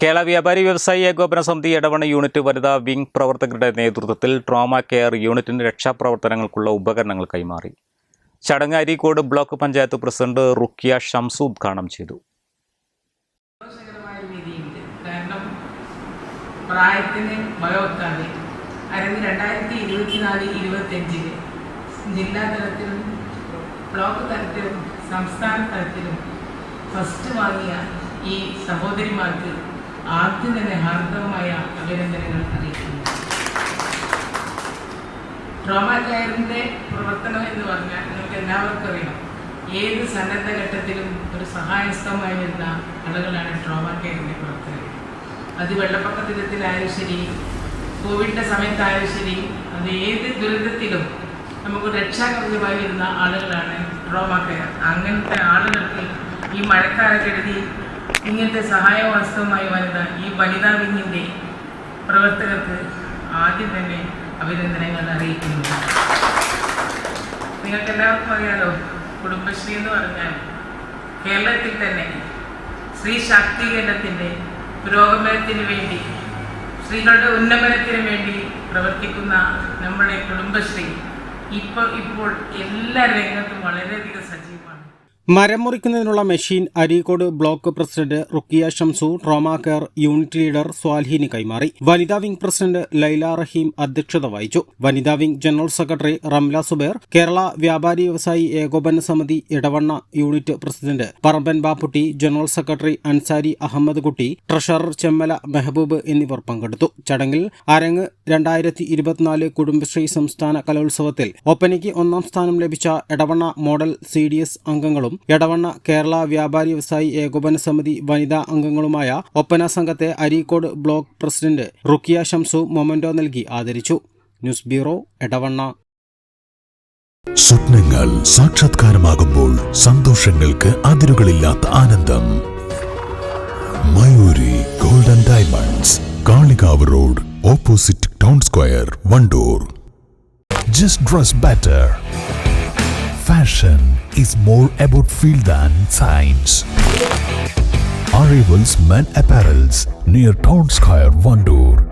കേരള വ്യാപാരി വ്യവസായി ഏകോപന സമിതി ഇടവണ യൂണിറ്റ് വനിതാ വിംഗ് പ്രവർത്തകരുടെ നേതൃത്വത്തിൽ ട്രോമ കെയർ യൂണിറ്റിന് രക്ഷാപ്രവർത്തനങ്ങൾക്കുള്ള ഉപകരണങ്ങൾ കൈമാറി. ചടങ്ങ് അരീക്കോട് ബ്ലോക്ക് പഞ്ചായത്ത് പ്രസിഡന്റ് റുക്കിയ ഷംസു ഉദ്ഘാടനം ചെയ്തു. പ്രായത്തിന് ജില്ലാ തലത്തിലും ബ്ലോക്ക് തലത്തിലും സംസ്ഥാന തലത്തിലും ഫസ്റ്റ് വാങ്ങിയ ഈ സഹോദരിമാർക്ക് ആദ്യം തന്നെ ഹാർദവമായ അഭിനന്ദനങ്ങൾ അറിയിക്കുന്നു. ട്രോമ കെയറിന്റെ പ്രവർത്തനം എന്ന് പറഞ്ഞാൽ നിങ്ങൾക്ക് എല്ലാവർക്കും അറിയാം. ഏത് സന്നദ്ധ ഘട്ടത്തിലും ഒരു സഹായസ്ഥമായി വരുന്ന ആളുകളാണ് ട്രോമ കെയറിന്റെ പ്രവർത്തനം അത് വെള്ളപ്പൊക്ക ദിനത്തിലായാലും ശരി കോവിഡിന്റെ സമയത്തായാലും ശരി അത് ഏത് ദുരിതത്തിലും നമുക്ക് രക്ഷാകവചമായി വരുന്ന ആളുകളാണ് ട്രോമ കെയർ. അങ്ങനത്തെ ആളുകൾക്ക് ഈ മഴക്കാലക്കെടുതി ഇങ്ങനത്തെ സഹായ വാസ്തവമായി വരുന്ന ഈ വനിതാ വിങ്ങിന്റെ പ്രവർത്തകർക്ക് ആദ്യം തന്നെ അഭിനന്ദനങ്ങൾ അറിയിക്കുന്നു. നിങ്ങൾക്ക് എല്ലാവർക്കും അറിയാലോ കുടുംബശ്രീ എന്ന് പറഞ്ഞാൽ കേരളത്തിൽ തന്നെ സ്ത്രീ ശാക്തീകരണത്തിന്റെ പുരോഗമനത്തിന് വേണ്ടി സ്ത്രീകളുടെ ഉന്നമനത്തിന് വേണ്ടി പ്രവർത്തിക്കുന്ന നമ്മുടെ കുടുംബശ്രീ ഇപ്പോൾ ഇപ്പോൾ എല്ലാ രംഗത്തും വളരെയധികം സജീവമാണ്. മരം മുറിക്കുന്നതിനുള്ള machine Areekode block president Rukkiya Shamsu trauma care unit leader സ്വാൽഹിന് കൈമാറി. വനിതാ വിംഗ് പ്രസിഡന്റ് ലൈല റഹീം അധ്യക്ഷത വഹിച്ചു. വനിതാ wing general secretary Ramla Subair Kerala വ്യാപാരി വ്യവസായി ഏകോപന സമിതി Edavanna unit president Paramban Bapputty general secretary Ansari Ahammed Kutty treasurer Chemmala Mehboob എന്നിവർ പങ്കെടുത്തു. ചടങ്ങിൽ അരങ്ങ് രണ്ടായിരത്തി ഇരുപത്തിനാല് കുടുംബശ്രീ സംസ്ഥാന കലോത്സവത്തിൽ ഒപ്പനയ്ക്ക് ഒന്നാം സ്ഥാനം ലഭിച്ച Edavanna model C D Edavanna Kerala വ്യാപാരി വ്യവസായി ഏകോപന സമിതി വനിതാ അംഗങ്ങളുമായ ഒപ്പന സംഘത്തെ Areekode block president Rukkiya Shamsu memento നൽകി ആദരിച്ചു. News bureau Edavanna. സ്വപ്നങ്ങൾ സാക്ഷാത്കാരമാകുമ്പോൾ സന്തോഷങ്ങൾക്ക് അതിരുകളില്ലാത്ത ആനന്ദം. Mayuri golden diamonds Kalikavu road opposite town square Wandoor. Just dress better fashion is more about feel than science. Arrivals Men Apparels near Town Square, Vandoor.